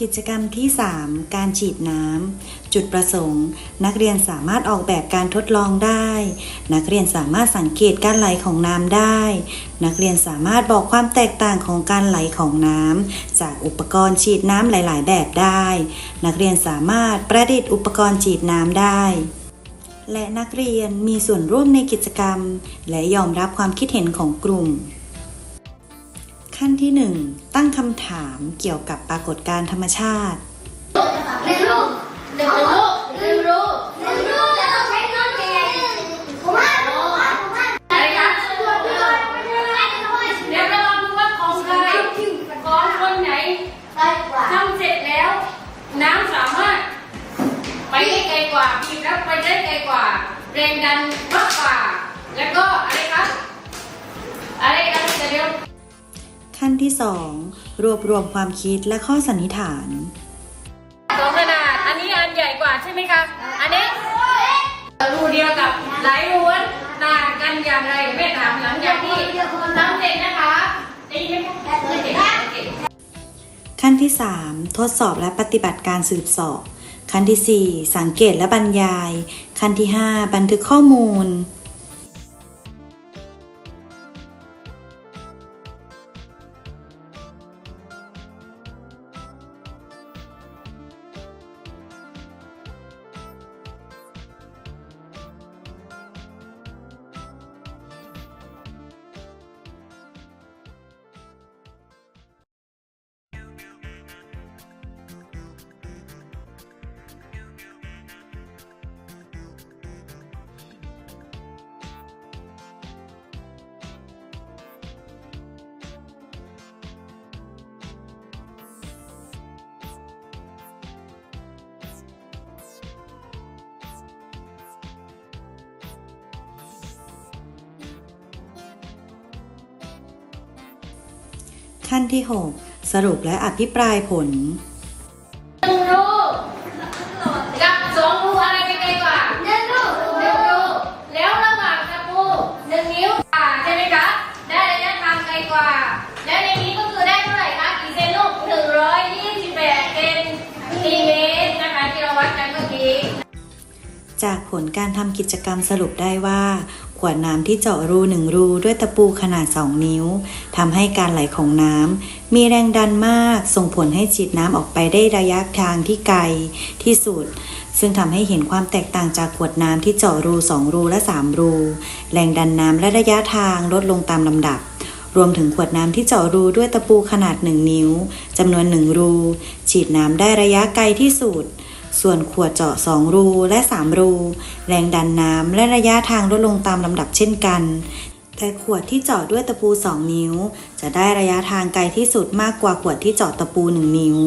กิจกรรมที่ 3 การฉีดน้ำ จุดประสงค์ นักเรียนสามารถออกแบบการทดลองได้ นักเรียนสามารถสังเกตการไหลของน้ำได้ นักเรียนสามารถบอกความแตกต่างของการไหลของน้ำจากอุปกรณ์ฉีดน้ำหลาย ๆ แบบได้ นักเรียนสามารถประดิษฐ์อุปกรณ์ฉีดน้ำได้ และนักเรียนมีส่วนร่วมในกิจกรรม และยอมรับความคิดเห็นของกลุ่ม ขั้นที่ 1 ตั้งคำถามเกี่ยวกับปรากฏการณ์ธรรมชาติหนึ่งลูกหนึ่งลูกหนึ่งลูกหนึ่งลูกจะต้องใช้เงินเองผมว่าผมว่าผมว่าอะไรคะตัวพี่ลอยไม่ได้ไม่ได้เดี๋ยวเราลองดูว่าของใครของคนไหนได้กว่าทำเสร็จแล้ว น้ำสามารถไปได้ไกลกว่าบีบแล้วไปได้ไกลกว่าแรงดันมากกว่า ที่ 2 รวบรวมความคิดและข้อสันนิษฐานสองขนาด อันนี้อันใหญ่กว่าใช่ไหมคะ อันนี้รูเดียวกับหลายรูนต่างกันอย่างไรแม่ถามหลังจากที่ทำเสร็จนะคะได้ยินไหมคะโอเคโอเคขั้นที่ 3 ทดสอบและปฏิบัติการสืบสอบ ขั้นที่ 4 สังเกตและบรรยาย ขั้นที่ 5 บันทึกข้อมูล ขั้นที่ 6 สรุปและอภิปรายผลหนึ่งรูกับสองรูอะไรไปไกลกว่าหนึ่งลูกหนึ่งรูแล้วระหว่างตะปูหนึ่งนิ้วอ่าใช่ จากผลการทำกิจกรรมสรุปได้ว่า ขวดน้ำที่เจาะรูหนึ่งรูด้วยตะปูขนาด 2 นิ้วทำให้การไหลของน้ำมีแรงดันมาก ส่งผลให้ฉีดน้ำออกไปได้ระยะทางที่ไกลที่สุด ซึ่งทำให้เห็นความแตกต่างจากขวดน้ำที่เจาะรู 2 รูและ 3 รู แรงดันน้ำและระยะทางลดลงตามลำดับรวมถึงขวดน้ำที่เจาะรูด้วยตะปูขนาด 1 นิ้วจำนวน 1 รู ฉีดน้ำได้ระยะไกลที่สุด ส่วนขวดเจาะ 2 รูและ 3 รู แรงดันน้ำและระยะทางลดลงตามลำดับเช่นกัน แต่ขวดที่เจาะด้วยตะปู 2 นิ้ว จะได้ระยะทางไกลที่สุดมากกว่าขวดที่เจาะตะปู 1 นิ้ว